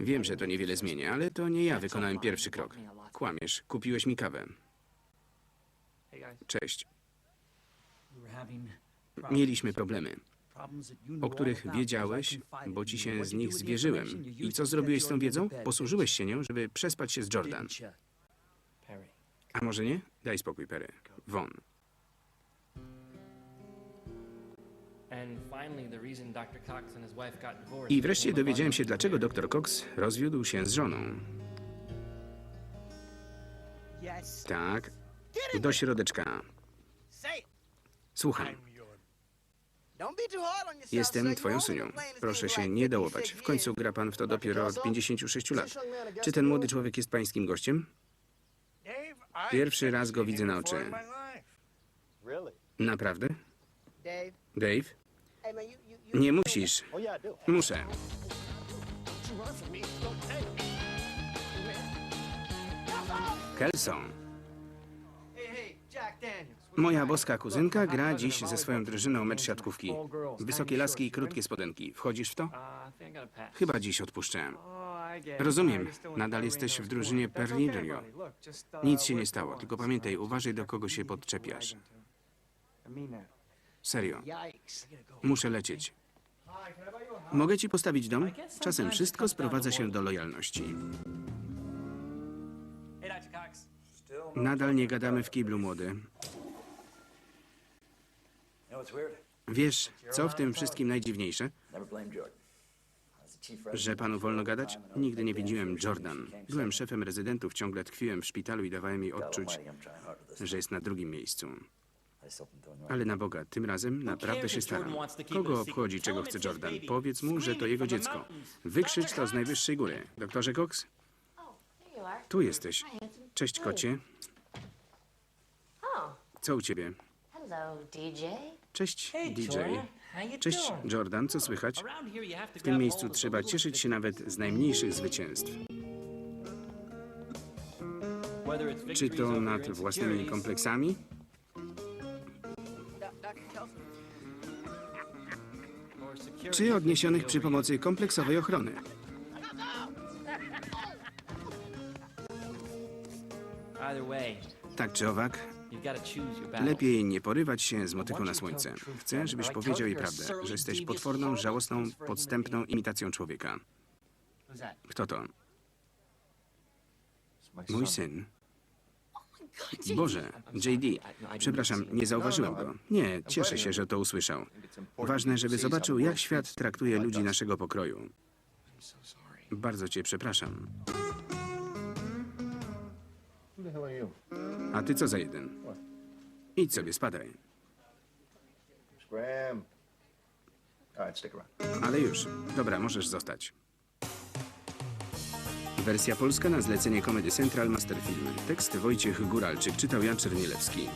Wiem, że to niewiele zmienia, ale to nie ja wykonałem pierwszy krok. Kłamiesz, kupiłeś mi kawę. Cześć. Mieliśmy problemy, o których wiedziałeś, bo ci się z nich zwierzyłem. I co zrobiłeś z tą wiedzą? Posłużyłeś się nią, żeby przespać się z Jordan. A może nie? Daj spokój, Perry. Won. I wreszcie dowiedziałem się, dlaczego dr Cox rozwiódł się z żoną. Tak, do środeczka. Słucham, jestem twoją synią. Proszę się nie dołować. W końcu gra pan w to dopiero od 56 lat. Czy ten młody człowiek jest pańskim gościem? Pierwszy raz go widzę na oczy. Naprawdę? Dave? Nie musisz. Muszę. Kelson. Moja boska kuzynka gra dziś ze swoją drużyną mecz siatkówki. Wysokie laski i krótkie spodenki. Wchodzisz w to? Chyba dziś odpuszczę. Rozumiem. Nadal jesteś w drużynie Perlirio. Nic się nie stało, tylko pamiętaj, uważaj do kogo się podczepiasz. Serio. Muszę lecieć. Mogę ci postawić dom? Czasem wszystko sprowadza się do lojalności. Nadal nie gadamy w kiblu, młody. Wiesz, co w tym wszystkim najdziwniejsze? Że panu wolno gadać? Nigdy nie widziałem Jordan. Byłem szefem rezydentów, ciągle tkwiłem w szpitalu i dawałem jej odczuć, że jest na drugim miejscu. Ale na Boga, tym razem naprawdę się staram. Kogo obchodzi, czego chce Jordan? Powiedz mu, że to jego dziecko. Wykrzycz to z najwyższej góry. Doktorze Cox? Tu jesteś. Cześć, kocie. Co u ciebie? Cześć, DJ. Cześć, Jordan, co słychać? W tym miejscu trzeba cieszyć się nawet z najmniejszych zwycięstw. Czy to nad własnymi kompleksami? Czy odniesionych przy pomocy kompleksowej ochrony? Tak czy owak, lepiej nie porywać się z motyką na słońce. Chcę, żebyś powiedział jej prawdę, że jesteś potworną, żałosną, podstępną imitacją człowieka. Kto to? Mój syn. Boże, JD, przepraszam, nie zauważyłem go. Nie, cieszę się, że to usłyszał. Ważne, żeby zobaczył, jak świat traktuje ludzi naszego pokroju. Bardzo cię przepraszam. A ty co za jeden? Idź sobie, spadaj. Ale już. Dobra, możesz zostać. Wersja polska na zlecenie Comedy Central Masterfilm. Tekst Wojciech Góralczyk, czytał Jan Czernielewski.